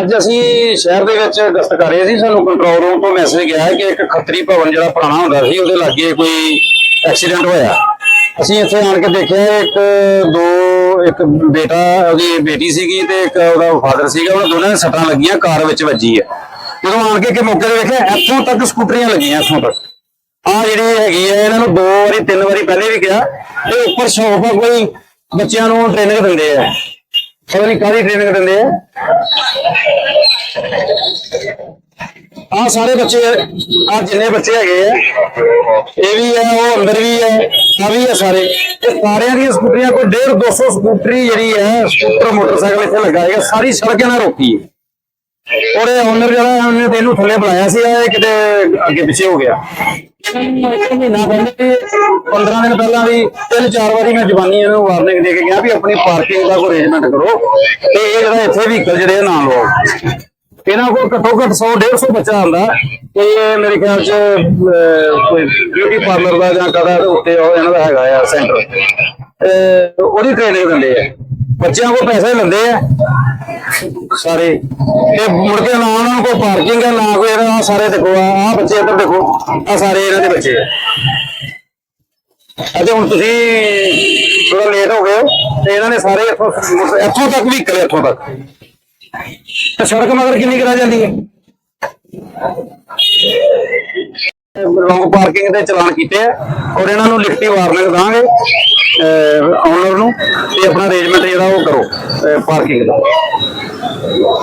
ਅੱਜ ਅਸੀਂ ਸ਼ਹਿਰ ਦੇ ਵਿੱਚ ਗਸ਼ਤ ਕਰ ਰਹੇ ਸੀ, ਸਾਨੂੰ ਕੰਟਰੋਲ ਰੂਮ ਤੋਂ ਮੈਸੇਜ ਗਿਆ ਕਿ ਇੱਕ ਖੱਤਰੀ ਭਵਨ ਜਿਹੜਾ ਪੁਰਾਣਾ ਹੁੰਦਾ ਸੀ, ਉਹਦੇ ਲਾਗੇ ਕੋਈ ਐਕਸੀਡੈਂਟ ਹੋਇਆ। ਅਸੀਂ ਇੱਥੇ ਆਣ ਕੇ ਦੇਖਿਆ, ਇੱਕ, ਦੋ, ਇੱਕ ਬੇਟਾ, ਉਹਦੀ ਬੇਟੀ ਸੀਗੀ ਤੇ ਇੱਕ ਉਹਦਾ ਫਾਦਰ ਸੀਗਾ, ਉਹਨਾਂ ਦੋਨਾਂ ਦੇ ਸੱਟਾਂ ਲੱਗੀਆਂ, ਕਾਰ ਵਿੱਚ ਵੱਜੀ ਹੈ ਜਦੋਂ ਆਣ ਕੇ ਕਿ ਮੌਕੇ ਤੇ ਵੇਖਿਆ, ਇੱਥੋਂ ਤੱਕ ਸਕੂਟਰੀਆਂ ਲੱਗੀਆਂ ਇੱਥੋਂ ਤੱਕ। ਆ ਜਿਹੜੀ ਹੈਗੀ ਹੈ ਇਹਨਾਂ ਨੂੰ ਦੋ ਵਾਰੀ, ਤਿੰਨ ਵਾਰੀ ਪਹਿਲੇ ਵੀ ਕਿਹਾ, ਤੇ ਉੱਪਰ ਸ਼ੌਪ ਆ ਕੋਈ ਬੱਚਿਆਂ ਨੂੰ ਟ੍ਰੇਨਿੰਗ ਦਿੰਦੇ ਆ। ਪਤਾ ਨਹੀਂ ਕਾਹਦੀ ਟ੍ਰੇਨਿੰਗ ਦਿੰਦੇ ਆ। ਆ ਸਾਰੇ ਬੱਚੇ ਆ ਜਿੰਨੇ ਬੱਚੇ ਹੈਗੇ ਆ, ਇਹ ਵੀ ਹੈ ਉਹ ਅੰਦਰ ਵੀ ਹੈ ਆ ਵੀ ਹੈ ਸਾਰੇ। ਇਹ ਸਾਰਿਆਂ ਦੀਆਂ ਸਕੂਟਰੀਆਂ ਕੋਈ 1.5 200 ਸਕੂਟਰੀ ਜਿਹੜੀ ਹੈ ਸਕੂਟਰ, ਮੋਟਰਸਾਈਕਲ ਇੱਥੇ ਲੱਗਾ ਹੈਗਾ, ਸਾਰੀ ਸੜਕਾਂ ਨਾਲ ਰੋਕੀ ਹੈ। ਔਰ ਇਹ ਓਨਰ ਜਿਹੜਾ ਉਹਨੇ ਤੇ ਇਹਨੂੰ ਥੱਲੇ ਬੁਲਾਇਆ ਸੀ, ਇਹ ਕਿਤੇ ਅੱਗੇ ਪਿੱਛੇ ਹੋ ਗਿਆ। 15 ਦਿਨ ਪਹਿਲਾਂ ਵੀ ਤਿੰਨ ਚਾਰ ਵਾਰੀ ਮੈਂ ਜਵਾਨੀ ਇਹਨੂੰ ਵਾਰਨਿੰਗ ਦੇ ਕੇ ਗਿਆ ਵੀ ਆਪਣੀ ਪਾਰਕਿੰਗ ਦਾ ਕੋਈ ਅਰੇਂਜਮੈਂਟ ਕਰੋ ਤੇ ਇਹ ਜਿਹੜਾ ਇੱਥੇ ਵਹੀਕਲ ਜਿਹੜੇ ਨਾ ਲਵਾਓ ਇਹਨਾਂ ਕੋਲ ਘੱਟੋ ਘੱਟ 100 150 ਬੱਚਾ ਆਉਂਦਾ ਤੇ ਮੇਰੇ ਖਿਆਲ ਚ ਕੋਈ ਬਿਊਟੀ ਪਾਰਲਰ ਦਾ ਜਾਂ ਕਦਾ ਉੱਤੇ ਇਹਨਾਂ ਦਾ ਹੈਗਾ ਆ ਸੈਂਟਰ ਉਹਦੀ ਟ੍ਰੇਨਿੰਗ ਦਿੰਦੇ ਆ। ਬੱਚਿਆਂ ਕੋਲ ਪੈਸੇ ਲੈਂਦੇ ਆ। ਸਾਰੇ। ਤੇ ਮੁੜ ਕੇ ਨਾ ਉਹਨਾਂ ਕੋਲ ਪਾਰਕਿੰਗ ਹੈ ਨਾ ਕੋਈ ਇਹਦਾ ਸਾਰੇ ਦੇਖੋ ਆ ਬੱਚੇ ਇੱਧਰ ਦੇਖੋ ਆ ਸਾਰੇ ਇਹਨਾਂ ਦੇ ਬੱਚੇ ਆ। ਅਤੇ ਹੁਣ ਤੁਸੀਂ ਥੋੜਾ ਲੇਟ ਹੋ ਗਏ ਤੇ ਇਹਨਾਂ ਨੇ ਸਾਰੇ ਇੱਥੋਂ ਇੱਥੋਂ ਤੱਕ ਵੀ ਕਰੇ, ਇੱਥੋਂ ਤੱਕ। ਤੇ ਸੜਕ ਮਗਰ ਕਿੰਨੀ ਕਰਾ ਜਾਂਦੀ ਹੈ? ਰੋਂਗ ਪਾਰਕਿੰਗ ਦੇ ਚਲਾਨ ਕੀਤੇ ਆ, ਔਰ ਇਹਨਾਂ ਨੂੰ ਲਿਖਤੀ ਵਾਰਨਿੰਗ ਦਾਂਗੇ। ਓਨਰ ਨੂੰ ਤੇ ਆਪਣਾ ਅਰੇਂਜਮੈਂਟ ਜਿਹੜਾ ਉਹ ਕਰੋ ਪਾਰਕਿੰਗ ਦਾ।